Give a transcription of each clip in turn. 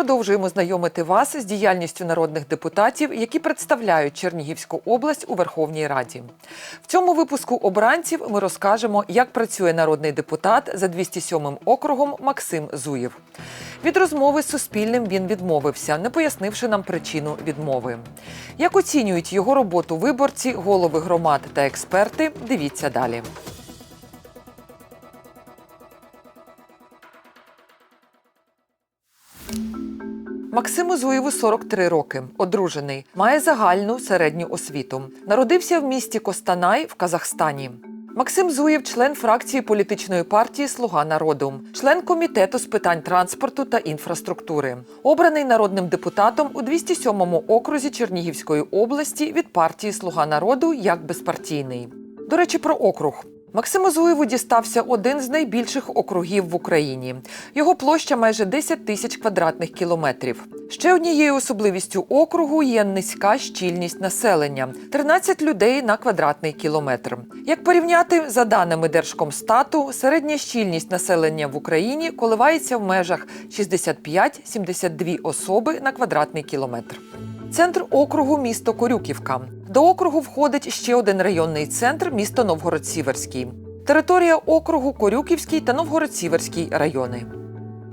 продовжуємо знайомити вас з діяльністю народних депутатів, які представляють Чернігівську область у Верховній Раді. В цьому випуску обранців ми розкажемо, як працює народний депутат за 207 округом Максим Зуєв. Від розмови з Суспільним він відмовився, не пояснивши нам причину відмови. Як оцінюють його роботу виборці, голови громад та експерти, дивіться далі. Максиму Зуєву 43 роки, одружений, має загальну середню освіту. Народився в місті Костанай в Казахстані. Максим Зуєв член фракції політичної партії Слуга народу, член комітету з питань транспорту та інфраструктури, обраний народним депутатом у 207-му окрузі Чернігівської області від партії Слуга народу як безпартійний. До речі, про округ. Максиму Зуєву дістався один з найбільших округів в Україні. Його площа майже 10 тисяч квадратних кілометрів. Ще однією особливістю округу є низька щільність населення 13 людей на квадратний кілометр. Як порівняти за даними Держкомстату, середня щільність населення в Україні коливається в межах 65-72 особи на квадратний кілометр. Центр округу місто Корюківка. До округу входить ще один районний центр місто Новгород-Сіверський. Територія округу Корюківський та Новгород-Сіверський райони.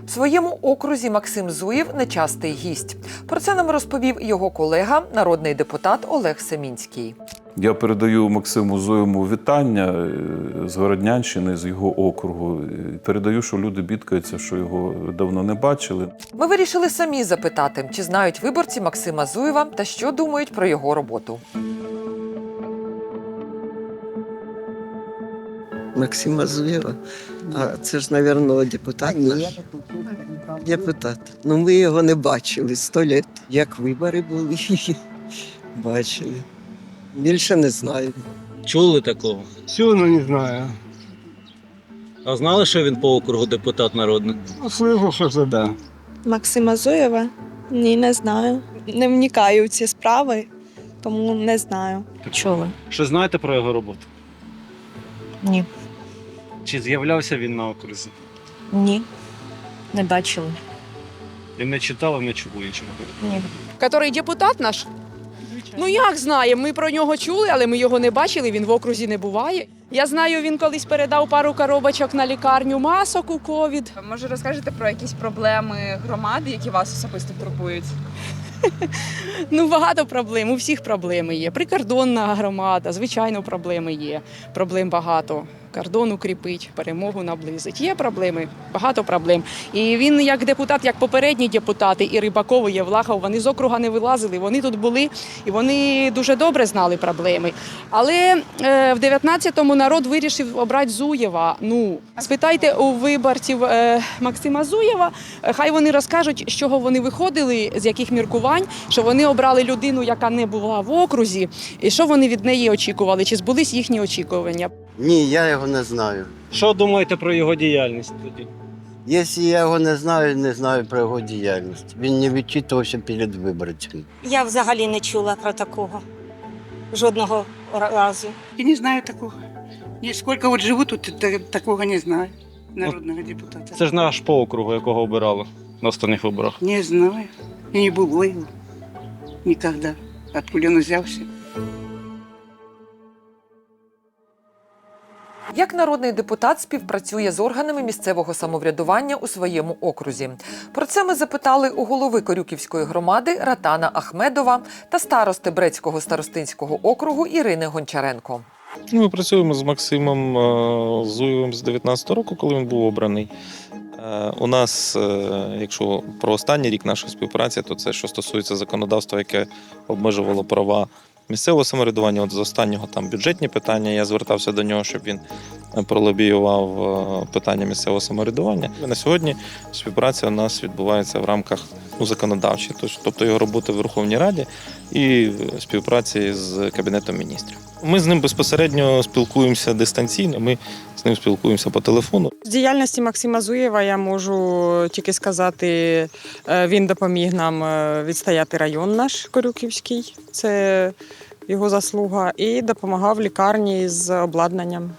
В своєму окрузі Максим Зуєв нечастий гість. Про це нам розповів його колега, народний депутат Олег Семінський. Я передаю Максиму Зоєму вітання е, з Городнянщини, з його округу. Передаю, що люди бідкаються, що його давно не бачили. Ми вирішили самі запитати, чи знають виборці Максима Зуєва та що думають про його роботу. Максима Зуєва. А це ж, мабуть, депутат наш. Депутат. Ну, ми його не бачили сто літ. Як вибори були, бачили. Більше не знаю. Чули такого? Все, ну не знаю. А знали, що він по округу депутат народний? Ну, слышал, что это да. Максима Зуєва? Ні, не знаю. Не вникаю в ці справи, тому не знаю. Чули? Що знаєте про його роботу? Ні. Чи з'являвся він на окрузі? Ні. Не бачили. І не читали, не чули нічого. Ні. Который депутат наш? Ну як знаємо, ми про нього чули, але ми його не бачили, він в окрузі не буває. Я знаю, він колись передав пару коробочок на лікарню масок у ковід. Може, розкажете про якісь проблеми громади, які вас особисто турбують? Ну, багато проблем, у всіх проблеми є. Прикордонна громада, звичайно, проблеми є. Проблем багато. Кордон укріпить, перемогу наблизить. Є проблеми, багато проблем. І він, як депутат, як попередні депутати, і Рибаков, і Євлахов, вони з округа не вилазили. Вони тут були і вони дуже добре знали проблеми. Але е, в 19-му народ вирішив обрати Зуєва. Ну, спитайте у виборців е, Максима Зуєва, е, хай вони розкажуть, з чого вони виходили, з яких міркувань, що вони обрали людину, яка не була в окрузі, і що вони від неї очікували, чи збулись їхні очікування. Ні, я його не знаю. Що думаєте про його діяльність тоді? Якщо я його не знаю, не знаю про його діяльність. Він не відчитувався перед виборцями. Я взагалі не чула про такого. Жодного разу. Я не знаю такого. Я сколько вот живу тут, такого не знаю. Народного депутата. Це ж наш по округу, якого обирали на останніх виборах. Не знаю. И не было его. Никогда. Откуда он взялся? Як народний депутат співпрацює з органами місцевого самоврядування у своєму окрузі? Про це ми запитали у голови Корюківської громади Ратана Ахмедова та старости Брецького старостинського округу Ірини Гончаренко. Ну, Ми працюємо з Максимом е, Зуєвим з 19 року, коли він був обраний. Е, У нас, е, якщо про останній рік нашої співпраці, то це що стосується законодавства, яке обмежувало права місцевого самоврядування. От з останнього там бюджетні питання. Я звертався до нього, щоб він е, пролобіював питання місцевого самоврядування. На сьогодні співпраця у нас відбувається в рамках ну, законодавчої, тобто його роботи в Верховній Раді і співпраці з Кабінетом міністрів. Ми з ним безпосередньо спілкуємося дистанційно. Ми з ним спілкуємося по телефону. З діяльності Максима Зуєва я можу тільки сказати, е, він допоміг нам е, відстояти район наш Корюківський. Це його заслуга, і допомагав лікарні з обладнанням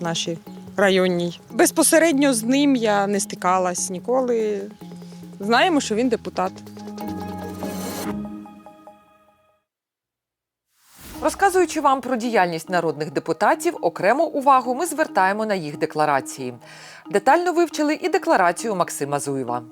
нашій районній. Безпосередньо з ним я не стикалась ніколи. Знаємо, що він депутат. Розказуючи вам про діяльність народних депутатів, окрему увагу ми звертаємо на їх декларації. Детально вивчили і декларацію Максима Зуєва.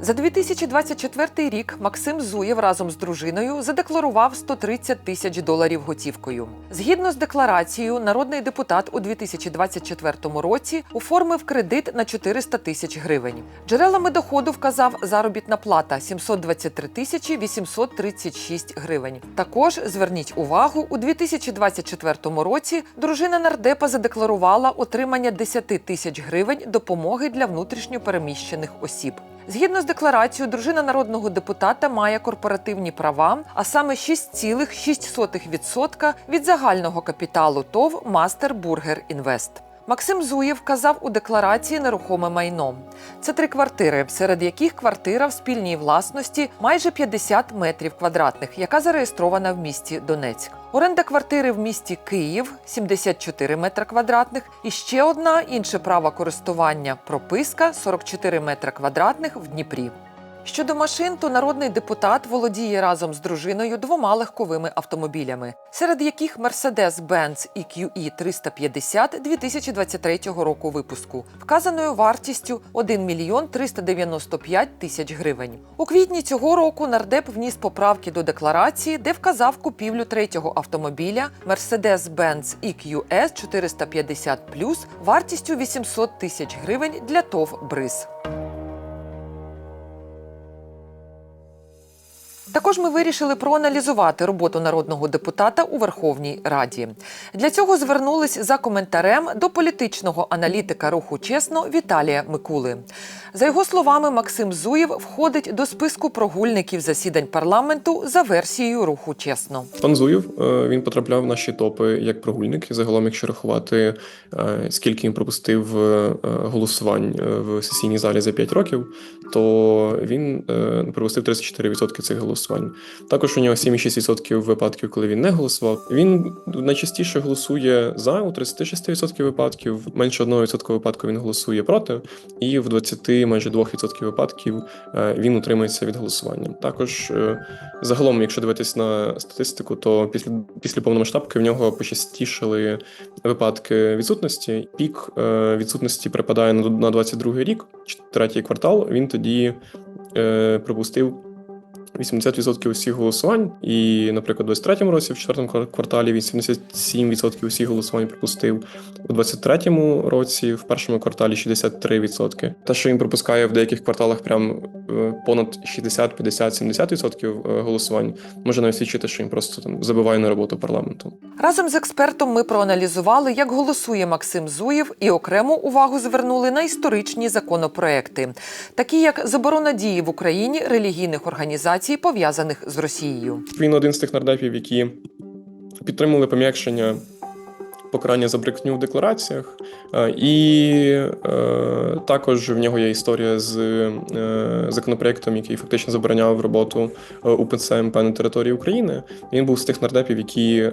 За 2024 рік Максим Зуєв разом з дружиною задекларував 130 тисяч доларів готівкою. Згідно з декларацією, народний депутат у 2024 році оформив кредит на 400 тисяч гривень. Джерелами доходу вказав заробітна плата 723 тисячі 836 гривень. Також зверніть увагу, у 2024 році дружина нардепа задекларувала отримання 10 тисяч гривень допомоги для внутрішньо переміщених осіб. Згідно з декларацією, дружина народного депутата має корпоративні права, а саме 6,6% від загального капіталу ТОВ Мастер Бургер Інвест. Максим Зуєв вказав у декларації нерухоме майно. Це три квартири, серед яких квартира в спільній власності майже 50 метрів квадратних, яка зареєстрована в місті Донецьк. Оренда квартири в місті Київ 74 метра квадратних. І ще одна інше право користування прописка 44 метра квадратних в Дніпрі. Щодо машин, то народний депутат володіє разом з дружиною двома легковими автомобілями, серед яких Mercedes-Benz EQE 350 2023 року випуску, вказаною вартістю 1 мільйон 395 тисяч гривень. У квітні цього року нардеп вніс поправки до декларації, де вказав купівлю третього автомобіля Mercedes-Benz EQS 450 вартістю 800 тисяч гривень для ТОВ «Бриз». Також ми вирішили проаналізувати роботу народного депутата у Верховній Раді. Для цього звернулись за коментарем до політичного аналітика руху чесно Віталія Микули. За його словами, Максим Зуєв входить до списку прогульників засідань парламенту за версією руху чесно. Пан Зуєв е, він потрапляв в наші топи як прогульник. І загалом, якщо рахувати, е, скільки він пропустив е, голосувань в сесійній залі за 5 років, то він пропустив 34% цих голосувань. Також у нього 7,6% випадків, коли він не голосував. Він найчастіше голосує за у 36% випадків, менше 1% випадку він голосує проти, і в 20 майже 2% випадків е, він утримується від голосування. Також е, загалом, якщо дивитись на статистику, то після після повномасштабки в нього почастішали випадки відсутності. Пік е, відсутності припадає на на 22 рік, третій квартал. Він тоді пропустив 80% усіх голосувань, і, наприклад, у 23-му році, в четвертому кварталі, він 77% усіх голосувань пропустив. У 23-му році, в першому кварталі 63%. Те, що він пропускає в деяких кварталах прям е, понад 60, 50, 70% голосувань, може навіть свідчити, що він просто там забиває на роботу парламенту. Разом з експертом ми проаналізували, як голосує Максим Зуєв, і окрему увагу звернули на історичні законопроекти, такі як заборона дії в Україні релігійних організацій, пов'язаних з Росією. Він один з тих нардепів, які підтримали пом'якшення покарання за брехню в деклараціях, Е, і е, також в нього є історія з е, законопроектом, який фактично забороняв роботу УПЦ МП на території України. Він був з тих нардепів, які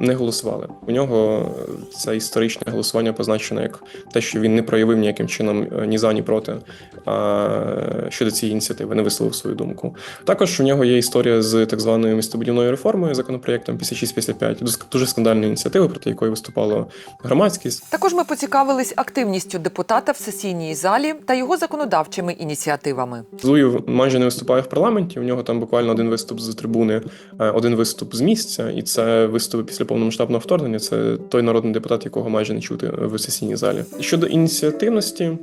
не голосували. У нього це історичне голосування позначено як те, що він не проявив ніяким чином ні за, ні проти щодо цієї ініціативи, не висловив свою думку. Також у нього є історія з так званою містобудівною реформою, законопроектом 5655, Дос- дуже скандальної ініціативи, проти якої виступала громадськість. Також ми поцікавились активністю депутата в сесійній залі та його законодавчими ініціативами. Зуєв майже не виступає в парламенті. У нього там буквально один виступ з трибуни, е, один виступ з місця, і це виступи після повномасштабного вторгнення. Це той народний депутат, якого майже не чути в сесійній залі. Щодо ініціативності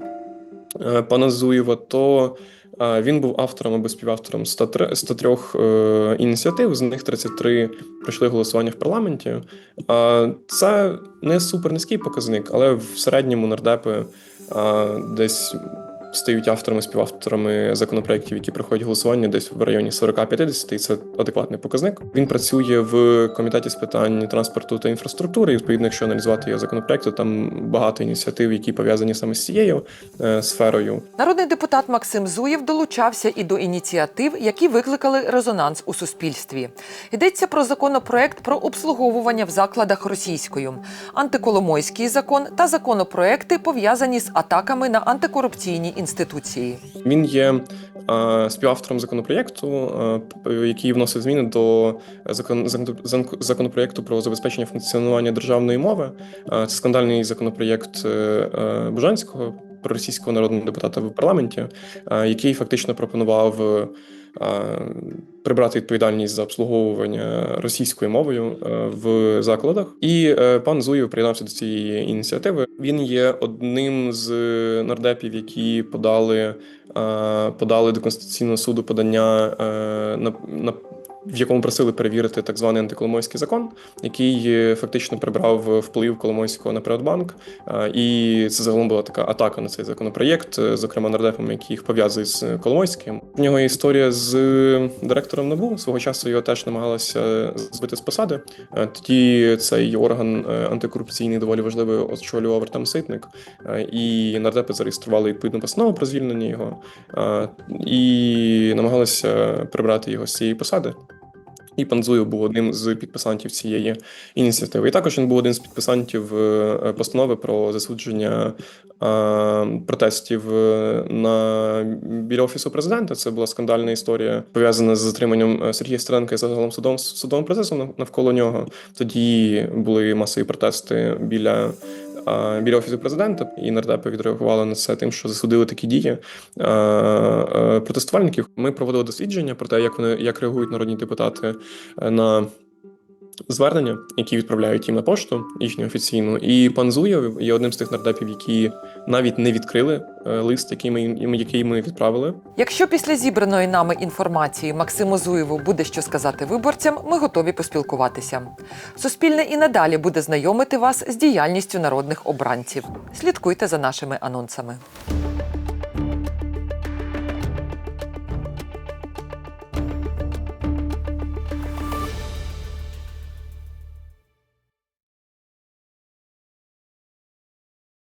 е, пана Зуєва, то він був автором або співавтором 103, 103 е, ініціатив, з них 33 пройшли голосування в парламенті. Це не супер низький показник, але в середньому нардепи десь стають авторами, співавторами законопроєктів, які проходять голосування десь в районі 40-50, і це адекватний показник. Він працює в комітеті з питань транспорту та інфраструктури. І відповідно, якщо аналізувати його законопроекти, там багато ініціатив, які пов'язані саме з цією е, сферою. Народний депутат Максим Зуєв долучався і до ініціатив, які викликали резонанс у суспільстві. Йдеться про законопроект про обслуговування в закладах російською, антиколомойський закон та законопроекти, пов'язані з атаками на антикорупційні інституції. Він є е, співавтором законопроєкту, е, який вносить зміни до закон, закон- закон- законопроєкту про забезпечення функціонування державної мови. Е, Це скандальний законопроєкт Бужанського, російського народного депутата в парламенті, е, який фактично пропонував. е, Прибрати відповідальність за обслуговування російською мовою е, в закладах, і пан Зуєв приєднався до цієї ініціативи. Він є одним з нардепів, які подали подали до конституційного суду подання на, на в якому просили перевірити так званий антиколомойський закон, який е, фактично прибрав вплив Коломойського на Приватбанк. Е, І це загалом була така атака на цей законопроєкт, е, зокрема нардепами, які їх пов'язують з Коломойським. В нього є історія з директором НАБУ. Свого часу його теж намагалися збити з посади. Е, Тоді цей орган е, антикорупційний доволі важливий очолював Артем Ситник, Е, і нардепи зареєстрували відповідну постанову про звільнення його е, і намагалися прибрати його з цієї посади. І пан Зуєв був одним з підписантів цієї ініціативи. І також він був один з підписантів е, постанови про засудження е, протестів е, на біля офісу президента. Це була скандальна історія пов'язана з затриманням Сергія Стеренка і загалом судовим судовим процесом нав- навколо нього. Тоді були масові протести біля. Біля офісу президента і нардепи відреагували на це тим, що засудили такі дії протестувальників. Ми проводили дослідження про те, як вони як реагують народні депутати е, на звернення, які відправляють їм на пошту їхню офіційну. І пан Зуєв є одним з тих нардепів, які навіть не відкрили е, лист, який ми який ми відправили. Якщо після зібраної нами інформації Максиму Зуєву буде що сказати виборцям, ми готові поспілкуватися. Суспільне і надалі буде знайомити вас з діяльністю народних обранців. Слідкуйте за нашими анонсами.